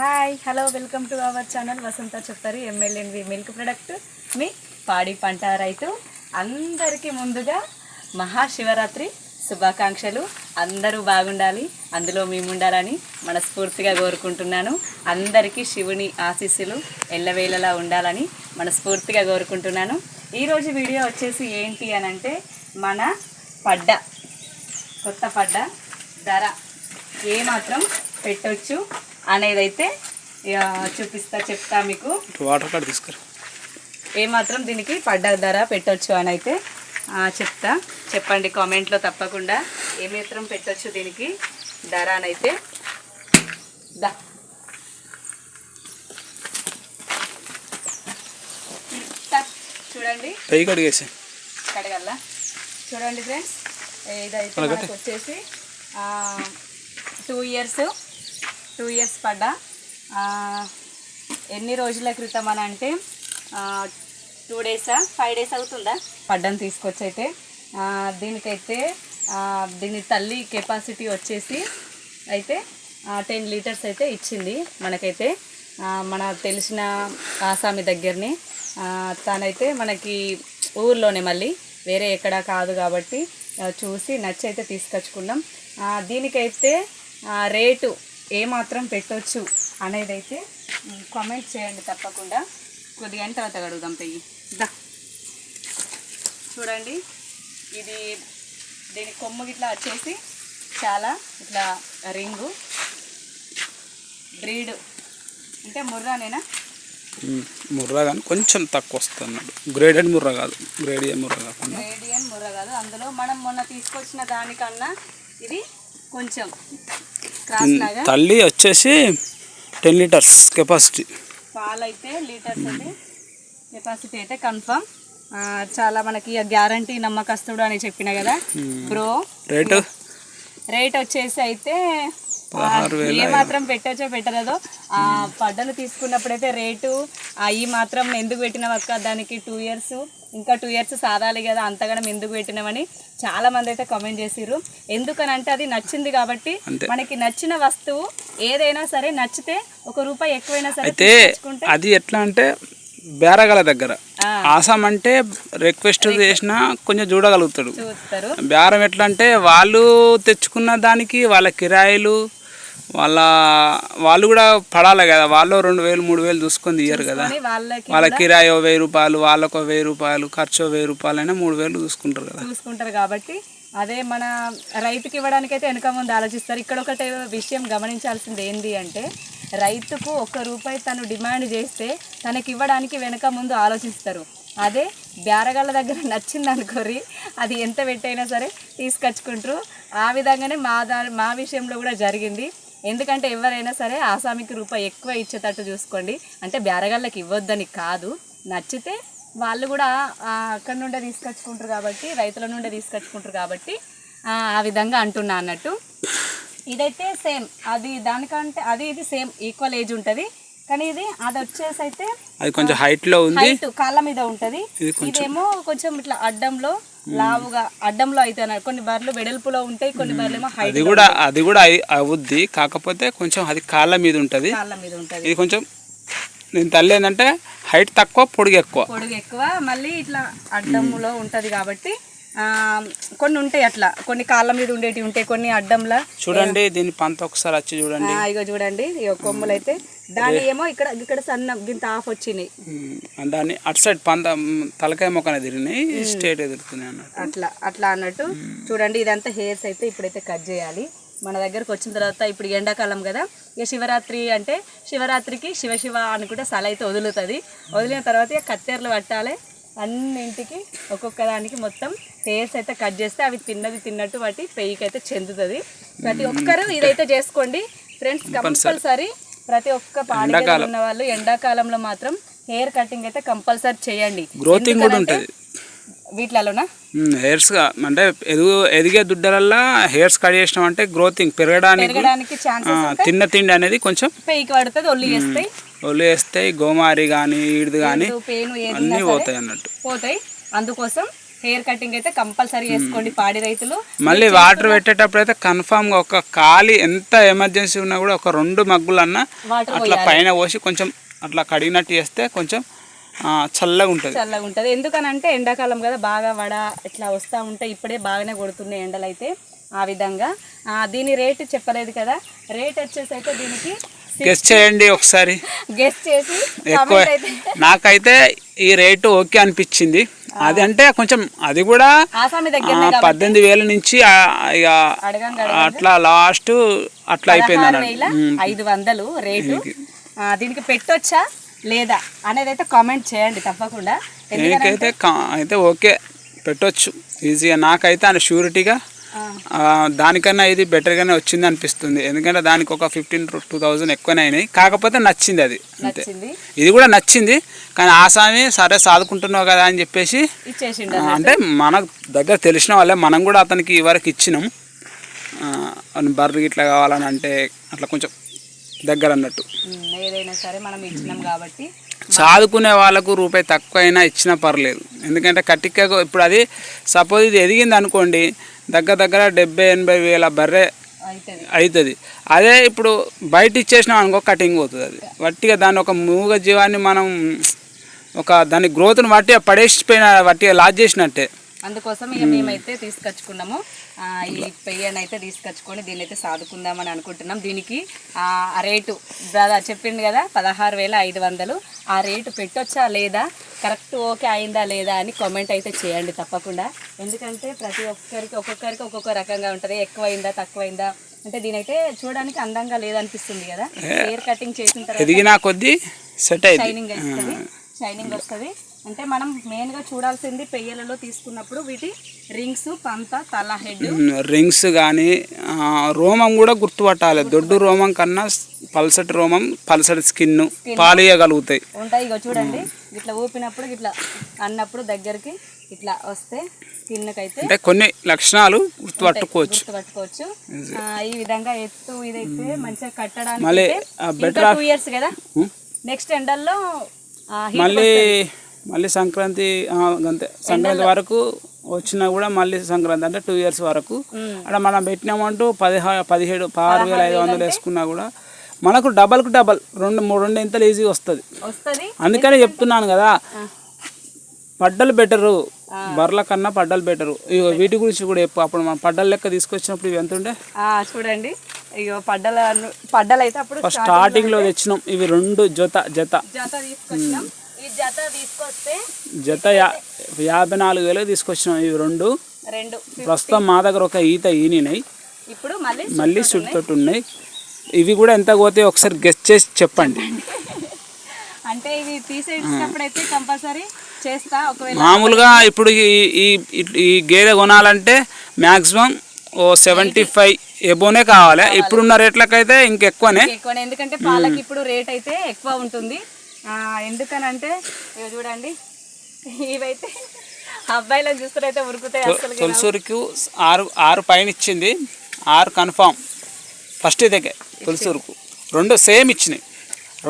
Hi hello welcome to our channel Vasantha చెప్తారు ఎమ్మెల్యేవి milk product మీ పాడి పంట రైతు. అందరికీ ముందుగా మహాశివరాత్రి శుభాకాంక్షలు. అందరూ బాగుండాలి. అందులో మేము ఉండాలని మనస్ఫూర్తిగా కోరుకుంటున్నాను. అందరికీ శివుని ఆశీస్సులు ఎల్లవేళలా ఉండాలని మనస్ఫూర్తిగా కోరుకుంటున్నాను. ఈరోజు వీడియో వచ్చేసి ఏంటి అని అంటే మన పడ్డ కొత్త పడ్డ ధర ఏమాత్రం పెట్టొచ్చు. అనేది అయితే చూపిస్తా చెప్తా మీకు. వాటర్ కార్డ్ తీసుకురా. ఏమాత్రం దీనికి పడ్డ ధర పెట్టొచ్చు అని అయితే చెప్తా. చెప్పండి కామెంట్లో తప్పకుండా. ఏమాత్రం పెట్టొచ్చు దీనికి ధర అని అయితే దా. చూడండి. కడిగేసి. కడగల్లా? చూడండి ఫ్రెండ్స్ ఇదైతే వచ్చేసి టూ ఇయర్స్ టూ ఇయర్స్ పడ్డా. ఎన్ని రోజుల క్రితం అని అంటే టూ డేసా ఫైవ్ డేస్ అవుతుందా? పడ్డం తీసుకొచ్చి అయితే దీనికైతే దీని తల్లి కెపాసిటీ వచ్చేసి అయితే టెన్ లీటర్స్ అయితే ఇచ్చింది మనకైతే. మన తెలిసిన ఆసామి దగ్గరని. తనైతే మనకి ఊర్లోనే మళ్ళీ వేరే ఎక్కడ కాదు కాబట్టి చూసి నచ్చి అయితే తీసుకొచ్చుకున్నాం దీనికైతే రేటు ఏమాత్రం పెట్టొచ్చు అనేది అయితే కామెంట్ చేయండి తప్పకుండా. కొద్దిగా అయిన తర్వాత అడుగుదాం పెయ్యి. దా. చూడండి ఇది దీని కొమ్ము ఇట్లా వచ్చేసి చాలా ఇట్లా రింగు బ్రీడ్ అంటే ముర్రానేనా? ముర్రా కానీ కొంచెం తక్కువ వస్తుంది అన్నాడు గ్రేడెడ్ ముర్రా కాదు గ్రేడియన్ ముర్రా కాకుండా. రేడియన్ ముర్ర కాదు. అందులో మనం మొన్న తీసుకొచ్చిన దానికన్నా ఇది కొంచెం తల్లి వచ్చేసి టెన్ లీటర్స్ కెపాసిటీ. పాలు అయితే లీటర్స్ అయితే కెపాసిటీ అయితే కన్ఫర్మ్. చాలా మనకి గ్యారంటీ నమ్మకస్తుడు అని చెప్పిన కదా. Bro rate? రేట్ వచ్చేసి అయితే ఏ మాత్రం పెట్టచ్చో పెట్టలేదో ఆ పడ్డలు తీసుకున్నప్పుడైతే రేటు ఈ మాత్రం ఎందుకు పెట్టినావు అక్క? దానికి టూ ఇయర్స్ ఇంకా టూ ఇయర్స్ సాధాలి కదా అంతగానం ఎందుకు పెట్టినామని చాలా మంది అయితే కామెంట్ చేసిర్రు. ఎందుకనంటే అది నచ్చింది కాబట్టి. మనకి నచ్చిన వస్తువు ఏదైనా సరే నచ్చితే ఒక రూపాయి ఎక్కువైనా సరే అయితే అది ఎట్లా అంటే బేరగల దగ్గర. ఆసాం అంటే రిక్వెస్ట్ చేసినా కొంచెం చూడగలుగుతాడు. బేరం ఎట్లా అంటే వాళ్ళు తెచ్చుకున్న దానికి వాళ్ళ కిరాయిలు వాళ్ళ వాళ్ళు కూడా పడాలి కదా. వాళ్ళు రెండు వేలు మూడు వేలు చూసుకొని ఇయ్యరు కదా. వాళ్ళ కిరాయి వెయ్యి రూపాయలు వాళ్ళకు వెయ్యి రూపాయలు ఖర్చు వెయ్యి రూపాయలు అయినా మూడు వేలు చూసుకుంటారు కదా. చూసుకుంటారు కాబట్టి అదే మన రైతుకి ఇవ్వడానికి అయితే వెనక ముందు ఆలోచిస్తారు. ఇక్కడ ఒకటి విషయం గమనించాల్సింది ఏంటి అంటే రైతుకు ఒక్క రూపాయి తను డిమాండ్ చేస్తే తనకి ఇవ్వడానికి వెనక ముందు ఆలోచిస్తారు. అదే బేరగాళ్ళ దగ్గర నచ్చింది అనుకోరి అది ఎంత పెట్టైనా సరే తీసుకొచ్చుకుంటారు. ఆ విధంగానే మా దా మా విషయంలో కూడా జరిగింది. ఎందుకంటే ఎవరైనా సరే ఆసామికి రూపాయి ఎక్కువ ఇచ్చేటట్టు చూసుకోండి. అంటే బేరగాళ్ళకి ఇవ్వద్దని కాదు. నచ్చితే వాళ్ళు కూడా అక్కడ నుండే తీసుకొచ్చుకుంటారు కాబట్టి రైతుల నుండే తీసుకొచ్చుకుంటారు కాబట్టి ఆ విధంగా అంటున్నా అన్నట్టు. ఇదైతే సేమ్. అది దానికంటే అది ఇది సేమ్. ఈక్వల్ ఏజ్ ఉంటుంది. కానీ ఇది అది వచ్చేసి అయితే అది కొంచెం హైట్లో ఉంది. హైట్ కాళ్ళ మీద ఉంటది. ఇది ఇదేమో కొంచెం ఇట్లా అడ్డంలో లావుగా అడ్డంలో అయితే అన్నట్టు. కొన్ని బర్రెలు వెడల్పులో ఉంటాయి కొన్ని బర్రెలు ఏమో హైట్ అది కూడా అది కూడా అవుద్ది. కాకపోతే కొంచెం అది కాళ్ళ మీద ఉంటుంది. కాళ్ళ మీద ఉంటది. ఇది కొంచెం నేను తల్లి ఏంటంటే హైట్ తక్కువ పొడుగు ఎక్కువ. పొడుగు ఎక్కువ. మళ్ళీ ఇట్లా అడ్డంలో ఉంటది కాబట్టి కొన్ని ఉంటాయి అట్లా. కొన్ని కాళ్ళ మీద ఉండేటివి ఉంటాయి కొన్ని అడ్డంలా. చూడండి దీని పంత ఒకసారి వచ్చి చూడండి. ఇగో చూడండి ఇగో కొమ్ములు అయితే దాని ఏమో ఇక్కడ ఇక్కడ సన్న గింత ఆఫ్ వచ్చినాయి. దాన్ని అటు సైడ్ పంత తలకాయ మొక్కన తిరిగినాయి స్ట్రేట్ ఎదురుతున్నాయి అన్నట్టు. అట్లా అట్లా అన్నట్టు. చూడండి ఇదంతా హెయిర్స్ అయితే ఇప్పుడైతే కట్ చేయాలి. మన దగ్గరకు వచ్చిన తర్వాత ఇప్పుడు ఎండాకాలం కదా ఇక శివరాత్రి అంటే శివరాత్రికి శివ శివ అనుకుంటే సల అయితే వదులుతుంది. వదిలిన తర్వాత ఇక కత్తెరలు పట్టాలి అన్నింటికి ఒక్కొక్క దానికి మొత్తం హెయిర్స్ అయితే కట్ చేస్తే అవి తిన్నది తిన్నట్టు వాటి పెయ్యికి అయితే చెందుతుంది. ప్రతి ఒక్కరు ఇదైతే చేసుకోండి. ఫ్రెండ్స్ కంపల్సరీ ప్రతి ఒక్క పాడి గేదెలు ఉన్న వాళ్ళు ఎండాకాలంలో మాత్రం హెయిర్ కటింగ్ అయితే కంపల్సరీ చేయండి. గ్రోతింగ్ కూడా ఉంటుంది. వీటిలలోనా? హెయిర్స్ అంటే ఎదుగు ఎదిగే దుడ్డలల్లా హెయిర్స్ కట్ చేసినాం అంటే గ్రోతింగ్ పెరగడానికి తిన్న తిండి అనేది కొంచెం పెయ్యికి పడుతుంది ఒళ్ళు చేస్తాయి. ఒళ్ళు వేస్తాయి గోమారి కానీ ఈడిది కానీ అన్నీ పోతాయి అన్నట్టు. పోతాయి. అందుకోసం హెయిర్ కటింగ్ అయితే కంపల్సరీ చేసుకోండి పాడి రైతులు. మళ్ళీ వాటర్ పెట్టేటప్పుడు అయితే కన్ఫామ్గా ఒక ఖాళీ ఎంత ఎమర్జెన్సీ ఉన్నా కూడా ఒక రెండు మగ్గులన్నా వాటర్ అట్లా పైన పోసి కొంచెం అట్లా కడిగినట్టు చేస్తే కొంచెం చల్లగా ఉంటుంది. చల్లగా ఉంటుంది. ఎందుకనంటే ఎండాకాలం కదా బాగా వడ ఇట్లా వస్తూ ఉంటాయి ఇప్పుడే బాగానే కొడుతున్నాయి ఎండలు అయితే ఆ విధంగా. దీని రేటు చెప్పలేదు కదా. రేట్ వచ్చేసి అయితే దీనికి గెస్ట్ చేయండి ఒకసారి. గెస్ట్ చేసి ఎక్కువ నాకైతే ఈ రేటు ఓకే అనిపించింది. అది అంటే కొంచెం అది కూడా పద్దెనిమిది వేల నుంచి అట్లా లాస్ట్ అట్లా అయిపోయింది ఉమ్. ఐదు వందలు రేటు. దీనికి పెట్టొచ్చా లేదా అనేది అయితే కామెంట్ చేయండి తప్పకుండా. నీకైతే అయితే ఓకే పెట్టొచ్చు. ఈజీగా నాకైతే అని షూరిటీగా దానికన్నా ఇది బెటర్గానే వచ్చింది అనిపిస్తుంది. ఎందుకంటే దానికి ఒక ఫిఫ్టీన్ టూ థౌజండ్ ఎక్కువనే అయినాయి. కాకపోతే నచ్చింది అది. అంతే. ఇది కూడా నచ్చింది. కానీ ఆసామి సరే సాదుకుంటున్నావు కదా అని చెప్పేసి అంటే మన దగ్గర తెలిసిన వాళ్ళే మనం కూడా అతనికి ఇవరకు ఇచ్చినాం. బర్రె ఇట్లా కావాలని అంటే అట్లా కొంచెం దగ్గర అన్నట్టు. ఏదైనా సరే మనం ఇచ్చినాం కాబట్టి చదువుకునే వాళ్ళకు రూపాయి తక్కువ అయినా ఇచ్చినా పర్లేదు. ఎందుకంటే కటిక ఇప్పుడు అది సపోజ్ ఇది ఎదిగింది అనుకోండి దగ్గర దగ్గర డెబ్బై ఎనభై వేల బర్రె అవుతుంది అవుతుంది అదే ఇప్పుడు బయట ఇచ్చేసినాం అనుకో కటింగ్ పోతుంది అది. వట్టిగా దాన్ని ఒక మూగ జీవాన్ని మనం ఒక దాని గ్రోత్ని వట్టిగా పడేసిపోయిన వట్టిగా లాజ్ చేసినట్టే. అందుకోసం మేమైతే తీసుకొచ్చుకున్నాము. ఈ పెయ్యని అయితే తీసుకొచ్చుకొని దీన్ని అయితే సాదుకుందామని అనుకుంటున్నాం. దీనికి ఆ రేటు బ్రదర్ చెప్పింది కదా పదహారు వేల ఐదు వందలు. ఆ రేటు పెట్టొచ్చా లేదా? కరెక్ట్ ఓకే అయిందా లేదా అని కామెంట్ అయితే చేయండి తప్పకుండా. ఎందుకంటే ప్రతి ఒక్కరికి ఒక్కొక్కరికి ఒక్కొక్క రకంగా ఉంటుంది. ఎక్కువైందా తక్కువైందా? అంటే దీనైతే చూడడానికి అందంగా లేదనిపిస్తుంది కదా. హెయిర్ కటింగ్ చేసిన తర్వాత సెట్ షైనింగ్ వస్తుంది. షైనింగ్ వస్తుంది. అంటే మనం మెయిన్గా చూడాల్సింది పెయ్యలలో తీసుకున్నప్పుడు వీటి రింగ్స్ పంత తల హెడ్ రింగ్స్ కానీ రోమం కూడా గుర్తుపట్టాలి. దొడ్డు రోమం కన్నా పల్సటి రోమం పల్సటి స్కిన్ పాలియగలుగుతాయి. ఉంటాయి. ఇగో చూడండి. ఇట్లా ఊపినప్పుడు ఇట్లా అన్నప్పుడు దగ్గరికి ఇట్లా వస్తే తిన్నకైతే అంటే కొన్ని లక్షణాలు గుర్తుపట్టుకోవచ్చు. గుర్తుపట్టుకోవచ్చు. ఈ విధంగా ఎత్తు ఇదైతే మంచిగా కట్టడానికి మళ్ళీ, ఇంకా better టూ ఇయర్స్ కదా? నెక్స్ట్ ఎండల్లో మళ్ళీ మళ్ళీ సంక్రాంతి అంతే సంక్రాంతి వరకు వచ్చినా కూడా మళ్ళీ సంక్రాంతి అంటే టూ ఇయర్స్ వరకు. అక్కడ మనం పెట్టినామంటూ పదిహా పదిహేడు పదహారు వేల ఐదు వందలు వేసుకున్నా కూడా మనకు డబల్కు డబల్ రెండు మూడు రెండు ఇంతలు ఈజీగా వస్తుంది. అందుకనే చెప్తున్నాను కదా పడ్డలు బెటరు బర్ల కన్నా పడ్డలు బెటరు. ఇగో వీటి గురించి కూడా చెప్పు. అప్పుడు మనం పడ్డల లెక్క తీసుకొచ్చినప్పుడు ఇవి ఎంత ఉండే? చూడండి. ఇగో పడ్డల పడ్డలు అయితే అప్పుడు స్టార్టింగ్లో తెచ్చినాం. ఇవి రెండు జత జత. జత తీసుకొచ్చినాం. ఈ జత తీసుకొస్తే జత యా యాభై నాలుగు వేలు తీసుకొచ్చినాం. ఇవి రెండు. రెండు. ప్రస్తుతం మా దగ్గర ఒక ఈత ఈనినాయి. ఇప్పుడు మళ్ళీ మళ్ళీ సుడితోటి ఉన్నాయి. ఇవి కూడా ఎంత పోతే ఒకసారి గెస్ట్ చేసి చెప్పండి. అంటే ఇవి తీసేసినప్పుడు అయితే కంపల్సరీ చేస్తా. ఒకవేళ మామూలుగా ఇప్పుడు ఈ ఈ గేదె కొనాలంటే మ్యాక్సిమం ఓ సెవెంటీ ఫైవ్ ఎబోనే కావాలి. ఇప్పుడున్న రేట్లకైతే ఇంకెక్కువనే. ఎక్కువ ఎందుకంటే పాలకి ఇప్పుడు రేట్ అయితే ఎక్కువ ఉంటుంది. ఎందుకనంటే ఇవి చూడండి ఇవైతే అబ్బాయిలను చూస్తున్నైతే ఉరుకుతాయి అసలు తులసూరికి ఆరు ఆరు పైన ఇచ్చింది ఆరు కన్ఫామ్. ఫస్ట్ దగ్గర తులసూరుకు. రెండు సేమ్ ఇచ్చినాయి.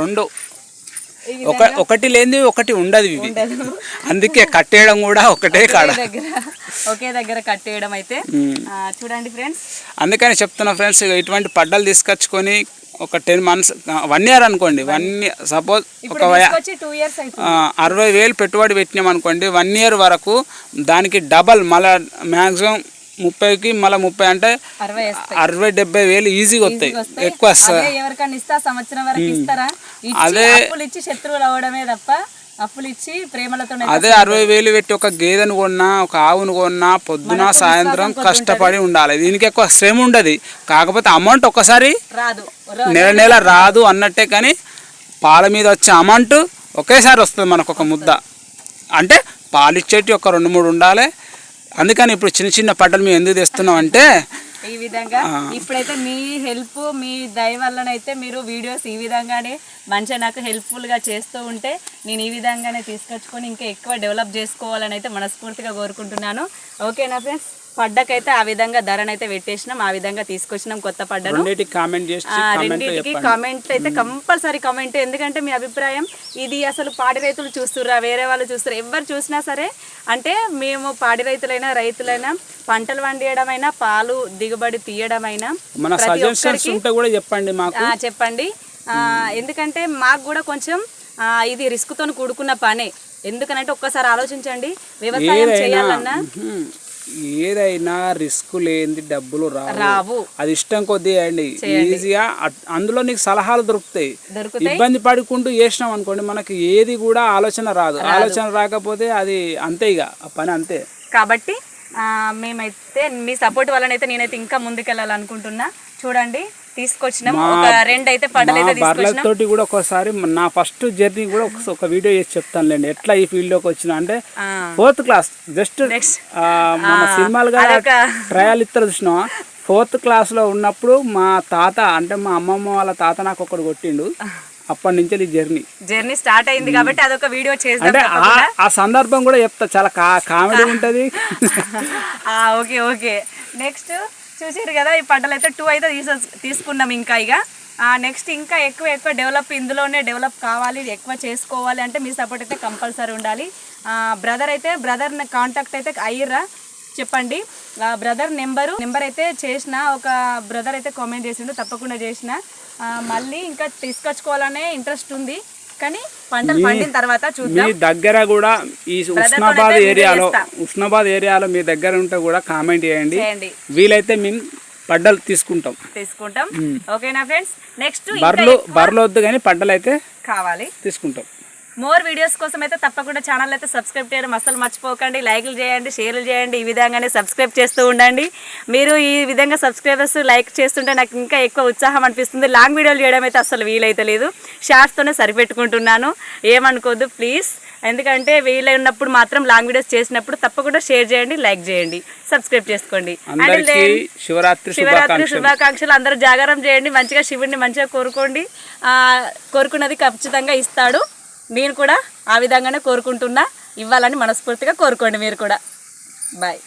రెండు. ఒక ఒకటి లేనిది ఒకటి ఉండదు ఇవి. అందుకే కట్టేయడం కూడా ఒకటే కాడ. ఒకే దగ్గర కట్టేయడం అయితే. చూడండి ఫ్రెండ్స్. అందుకని చెప్తున్నా ఫ్రెండ్స్ ఇటువంటి పడ్డలు తీసుకొచ్చుకొని ఒక టెన్ మంత్స్ వన్ ఇయర్ అనుకోండి వన్ సపోజ్ ఒక అరవై వేలు పెట్టుబడి పెట్టినాం అనుకోండి వన్ ఇయర్ వరకు దానికి డబల్ మళ్ళా మ్యాక్సిమం ముప్పైకి మళ్ళీ ముప్పై అంటే అరవై డెబ్బై వేలు ఈజీగా వస్తాయి వస్తాయి. ఎక్కువ వస్తాయి. అదే అదే- అప్పులు ఇచ్చి ప్రేమలతో అరవై వేలు పెట్టి ఒక గేదెను కొన్నా ఒక ఆవును కొన్నా పొద్దున సాయంత్రం కష్టపడి ఉండాలి. దీనికి ఎక్కువ శ్రమ ఉండదు. కాకపోతే అమౌంట్ ఒక్కసారి రాదు. నెల నెల రాదు అన్నట్టే కానీ పాల మీద వచ్చే అమౌంట్ ఒకేసారి వస్తుంది మనకు ఒక ముద్ద. అంటే పాలు ఇచ్చేటి ఒక రెండు మూడు ఉండాలి. అందుకని ఇప్పుడు చిన్న చిన్న పడ్డలు మేము ఎందుకు తెస్తున్నాం అంటే ఈ విధంగా ఇప్పుడైతే మీ హెల్ప్ మీ దయ వల్లనైతే మీరు వీడియోస్ ఈ విధంగానే మంచిగా నాకు హెల్ప్ఫుల్గా చేస్తూ ఉంటే నేను ఈ విధంగానే తీసుకొచ్చుకొని ఇంకా ఎక్కువ డెవలప్ చేసుకోవాలని అయితే మనస్ఫూర్తిగా కోరుకుంటున్నాను. ఓకేనా ఫ్రెండ్స్ పడ్డకైతే ఆ విధంగా ధరనైతే పెట్టేసినాం ఆ విధంగా తీసుకొచ్చినాం కొత్త పడ్డను. రెండింటికి కామెంట్ అయితే కంపల్సరీ కామెంట్ ఎందుకంటే మీ అభిప్రాయం ఇది అసలు పాడి రైతులు చూస్తుర్రా వేరే వాళ్ళు చూస్తుర్రా ఎవరు చూసినా సరే అంటే మేము పాడి రైతులైనా రైతులైనా పంటలు పండియడమైనా పాలు దిగుబడి తీయడమైనా చెప్పండి చెప్పండి. ఎందుకంటే మాకు కూడా కొంచెం ఇది రిస్క్తో కూడుకున్న పనే. ఎందుకనంటే ఒక్కసారి ఆలోచించండి వ్యవసాయం ఏదైనా చేయాలన్నా. ఏదైనా రిస్క్ లేనిది డబ్బులు రావు. అది ఇష్టం కొద్దీ అండి. ఈజీగా అందులో నీకు సలహాలు దొరుకుతాయి. ఇబ్బంది పడుకుంటూ చేసినాం అనుకోండి మనకి ఏది కూడా ఆలోచన రాదు. ఆలోచన రాకపోతే అది అంతే ఇక ఆ పని అంతే. కాబట్టి ఆ, మేమైతే మీ సపోర్ట్ వల్లనైతే నేనైతే ఇంకా ముందుకెళ్ళాలనుకుంటున్నా. చూడండి తీసుకొచ్చినాం. ఒక రెండు అయితే పడలైతే మా బర్ల తీసుకొచ్చినాం. తోటి కూడా ఒకసారి నా ఫస్ట్ జర్నీ కూడా ఒక వీడియో చేసి చెప్తానులేండి. ఎట్లా ఈ ఫీల్డ్లోకి వచ్చిన అంటే ఫోర్త్ క్లాస్ జస్ట్ మన సినిమాలు కూడా అదొక ట్రయల్ ఇస్తారు చూసినావా? ఫోర్త్ క్లాస్లో ఉన్నప్పుడు మా తాత అంటే మా అమ్మమ్మ వాళ్ళ తాత నాకు ఒకడు కొట్టిండు. అప్పటి నుంచి ఈ జర్నీ. జర్నీ స్టార్ట్ అయింది కాబట్టి అదొక వీడియో అంటే ఆ సందర్భం కూడా చెప్తా. చాలా కామెడీ ఉంటది. Okay okay. నెక్స్ట్ చూసారు కదా ఈ పంటలు అయితే టూ అయితే తీసే తీసుకున్నాం ఇంకా ఇక నెక్స్ట్ ఇంకా ఎక్కువ ఎక్కువ డెవలప్ ఇందులోనే డెవలప్ కావాలి ఎక్కువ చేసుకోవాలి అంటే మీ సపోర్ట్ అయితే కంపల్సరీ ఉండాలి. బ్రదర్ అయితే బ్రదర్ కాంటాక్ట్ అయితే అయ్యిర్రా చెప్పండి. బ్రదర్ నెంబరు నెంబర్ అయితే చేసిన ఒక బ్రదర్ అయితే కామెంట్ చేసిండు తప్పకుండా చేసిన. మళ్ళీ ఇంకా తీసుకొచ్చుకోవాలనే ఇంట్రెస్ట్ ఉంది. కానీ పంటలు పండిన తర్వాత మీ చూద్దాం దగ్గర కూడా ఈ ఉస్నాబాద్ ఏరియాలో. ఉస్నాబాద్ ఏరియాలో మీ దగ్గర ఉంటే కూడా కామెంట్ చేయండి. చేయండి. వీలైతే మేము పడ్డలు తీసుకుంటాం. తీసుకుంటాం. ఓకేనా ఫ్రెండ్స్? నెక్స్ట్ బర్రెలు బర్రెలు వద్దు కానీ పడ్డలు అయితే కావాలి. తీసుకుంటాం. మోర్ వీడియోస్ కోసం అయితే తప్పకుండా ఛానల్ అయితే సబ్స్క్రైబ్ చేయడం అస్సలు మర్చిపోకండి. లైక్లు చేయండి షేర్లు చేయండి. ఈ విధంగానే సబ్స్క్రైబ్ చేస్తూ ఉండండి. మీరు ఈ విధంగా సబ్స్క్రైబర్స్ లైక్ చేస్తుంటే నాకు ఇంకా ఎక్కువ ఉత్సాహం అనిపిస్తుంది. లాంగ్ వీడియోలు చేయడం అయితే అసలు వీలైతే లేదు. షార్ట్స్తోనే సరిపెట్టుకుంటున్నాను. ఏమనుకోద్దు ప్లీజ్ ఎందుకంటే వీలైనప్పుడు మాత్రం లాంగ్ వీడియోస్ చేసినప్పుడు తప్పకుండా షేర్ చేయండి లైక్ చేయండి సబ్స్క్రైబ్ చేసుకోండి. శివరాత్రి శివరాత్రి శుభాకాంక్షలు. అందరూ జాగారం చేయండి. మంచిగా శివుడిని మంచిగా కోరుకోండి. కోరుకున్నది ఖచ్చితంగా ఇస్తాడు. నేను కూడా ఆ విధంగానే కోరుకుంటున్నా. ఇవ్వాలని మనస్ఫూర్తిగా కోరుకోండి మీరు కూడా. బాయ్